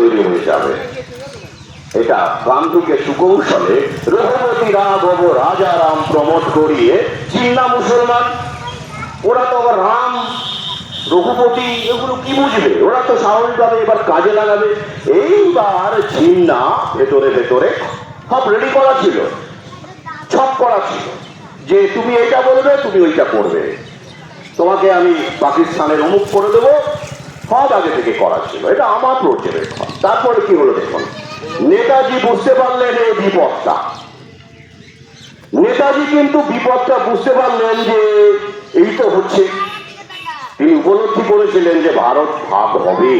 তৈরি হয়ে যাবে। এটা গান্ধীকে সুকৌশলে রঘুপতি রাঘব রাজা রাম প্রমোট করিয়ে চিন্না মুসলমান। ওরা তো আবার রাম, রঘুপতি, এগুলো কি বুঝবে? ওরা তো স্বাভাবিকভাবে এবার কাজে লাগাবে। এইবার চিন্না ভেতরে ভেতরে সব রেডি করা ছিল। ছক করা ছিল। যে তুমি এটা বলবে, তুমি ওইটা করবে। তোমাকে আমি পাকিস্তানের অমুক করে দেবো। সব আগে থেকে করা ছিল। এটা আমার পর্যবেক্ষণ তারপরে কি হলো দেখুন? নেতাজি বুঝতে পারলেন এই বিপদটা। নেতাজি কিন্তু বিপদটা বুঝতে পারলেন যে এই তো হচ্ছে। তিনি উপলব্ধি করেছিলেন যে ভারত ভাগ হবে।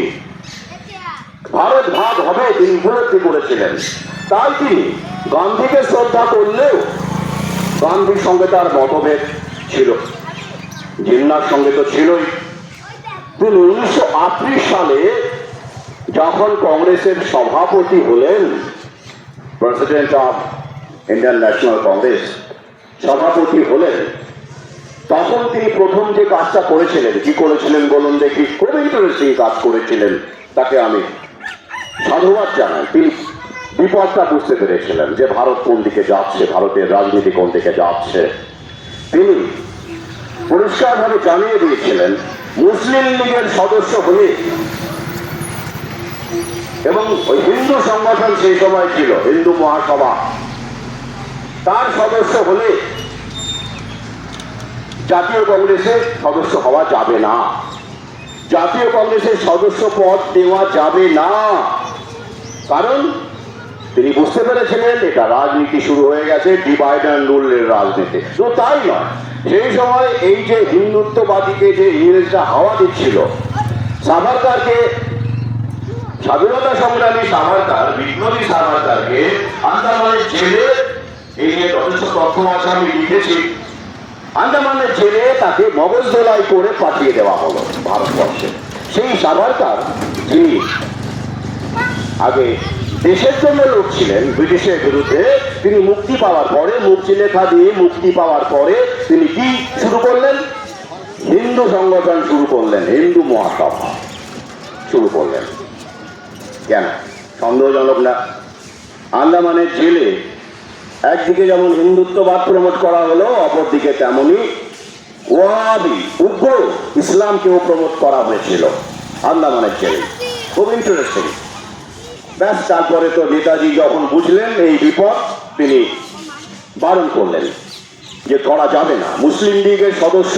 ভারত ভাগ হবে, তিনি উপলব্ধি করেছিলেন। তাই তিনি গান্ধীকে শ্রদ্ধা করলেও গান্ধীর সঙ্গে তার মতভেদ ছিল। জিন্নার সঙ্গে তো ছিলই। তিনি উনিশশো আটত্রিশ সালে যখন কংগ্রেসের সভাপতি হলেন president of Indian National Congress, সভাপতি হলেন, তখন তিনি প্রথম যে কাজটা করেছিলেন, কি করেছিলেন বলুন দেখি, খুব ইন্টারেস্টিং কাজ করেছিলেন, তাকে আমি সাধুবাদ জানাই। তিনি বিপদটা বুঝতে পেরেছিলেন যে ভারত কোন দিকে যাচ্ছে, ভারতের রাজনীতি কোন দিকে যাচ্ছে। তিনি পরিষ্কারভাবে জানিয়ে দিয়েছিলেন মুসলিম লীগের সদস্য হয়ে এবং ওই হিন্দু সংগঠন সেই সময় ছিল, হিন্দু মহাসভা। তার সদস্য হলে জাতীয় কংগ্রেসের সদস্য হওয়া যাবে না। জাতীয় কংগ্রেসের সদস্য পদ দেওয়া যাবে না। কারণ তিনি বুঝতে পেরেছিলেন, এটা রাজনীতি শুরু হয়ে গেছে, ডিভাইড অ্যান্ড রুলের রাজনীতি। তো তাই নয় সেই সময় এই যে হিন্দুত্ববাদীকে যে ইংরেজরা হাওয়া দিচ্ছিল, সাভারকারকে, স্বাধীনতা সংগ্রামী সাভারকার, বিপ্লবী সাভারকারকে আন্দামানের জেলে, এই নিয়ে যথেষ্ট তথ্য আছে আমি লিখেছি, আন্দামানের জেলে তাকে মগজ দোলাই করে পাঠিয়ে দেওয়া হলো ভারতবর্ষে। সেই সাভারকার যিনি আগে দেশের জন্য লড়ছিলেন ব্রিটিশের বিরুদ্ধে তিনি মুক্তি পাওয়ার পরে, মুক্তি লেখা দিয়ে মুক্তি পাওয়ার পরে তিনি কি শুরু করলেন? হিন্দু সংগঠন শুরু করলেন, হিন্দু মহাসভা শুরু করলেন। কেন? সন্দেহজনক না? আন্দামানের জেলে একদিকে যেমন হিন্দুত্ববাদ প্রমোট করা হলো, অপরদিকে তেমনি ওয়াবি উগ্র ইসলামকেও প্রমোট করা হয়েছিল আন্দামানের জেলে। খুব ইন্টারেস্টিং ব্যাস তারপরে তো নেতাজি যখন বুঝলেন এই বিপদ, তিনি বারণ করলেন যে করা যাবে না। মুসলিম লীগের সদস্য,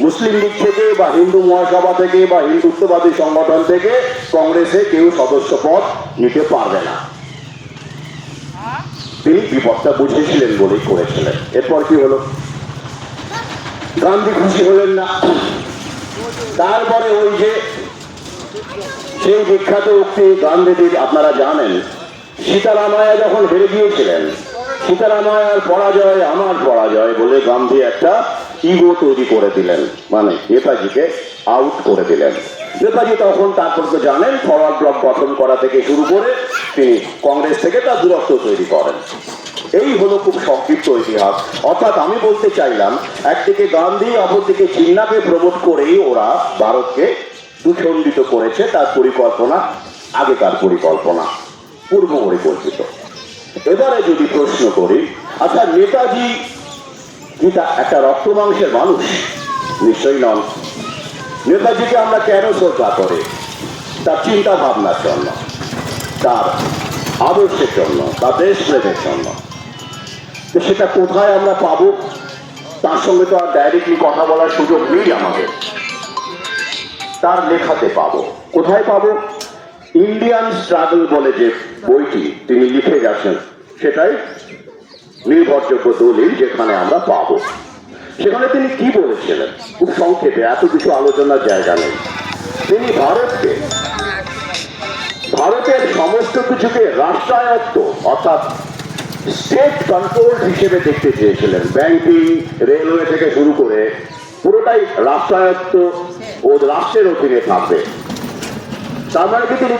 মুসলিম লীগ থেকে বা হিন্দু মহাসভা থেকে বা হিন্দুত্ববাদী সংগঠন থেকে কংগ্রেসে কেউ সদস্য পদ নিতে পারবে না। তিনি বিপদটা বুঝেছিলেন বলেই করেছিলেন। এরপর কি হলো? গান্ধী খুশি হলেন না। তারপরে ওই যে সেই বিখ্যাত উক্তি গান্ধীজির আপনারা জানেন, সীতারামায়া যখন হেরে গিয়েছিলেন, সীতারামায়ার পরাজয় আমার পরাজয় বলে গান্ধী একটা ইগো তৈরি করে দিলেন। মানে নেতাজিকে আউট করে দিলেন। নেতাজি তখন তারপর তো জানেন ফরওয়ার্ড ব্লক গঠন করা থেকে শুরু করে তিনি কংগ্রেস থেকে তার দূরত্ব তৈরি করেন। এই হলো খুব সংক্ষিপ্ত ইতিহাস। অর্থাৎ আমি বলতে চাইলাম, একদিকে গান্ধী, অপরদিকে চিন্নাকে প্রমোট করেই ওরা ভারতকে দুখণ্ডিত করেছে তার পরিকল্পনা, আগেকার পরিকল্পনা, পূর্ব পরিকল্পিত এবারে যদি প্রশ্ন করি আচ্ছা নেতাজি তা একটা রক্ত মাংসের মানুষ, নিশ্চয়ই নন। নেতাজিকে আমরা কেন শ্রদ্ধা করি? তার চিন্তা ভাবনার জন্য, তার আদর্শের জন্য, তার দেশপ্রেমের জন্য। তো সেটা কোথায় আমরা পাবো? তার সঙ্গে তো আর ডাইরেক্টলি কথা বলার সুযোগ নেই আমাদের। তার লেখাতে পাব। কোথায় পাবো? ইন্ডিয়ান স্ট্রাগল বলে যে বইটি তিনি লিখে গেছেন, সেটাই নির্ভরযোগ্য দলিল যেখানে আমরা পাবো। সেখানে তিনি কি বলেছিলেন? খুব সংক্ষেপে, এত কিছু আলোচনার জায়গা নেই। তিনি ভারতকে, ভারতের সমস্ত কিছুকে রাষ্ট্রায়ত্ত, অর্থাৎ স্টেট কন্ট্রোল হিসেবে দেখতে চেয়েছিলেন। ব্যাংকিং রেলওয়ে থেকে শুরু করে পুরোটাই রাষ্ট্রায়ত্ত ও রাষ্ট্রের অধীনে থাকবে। তার মানে কি তিনি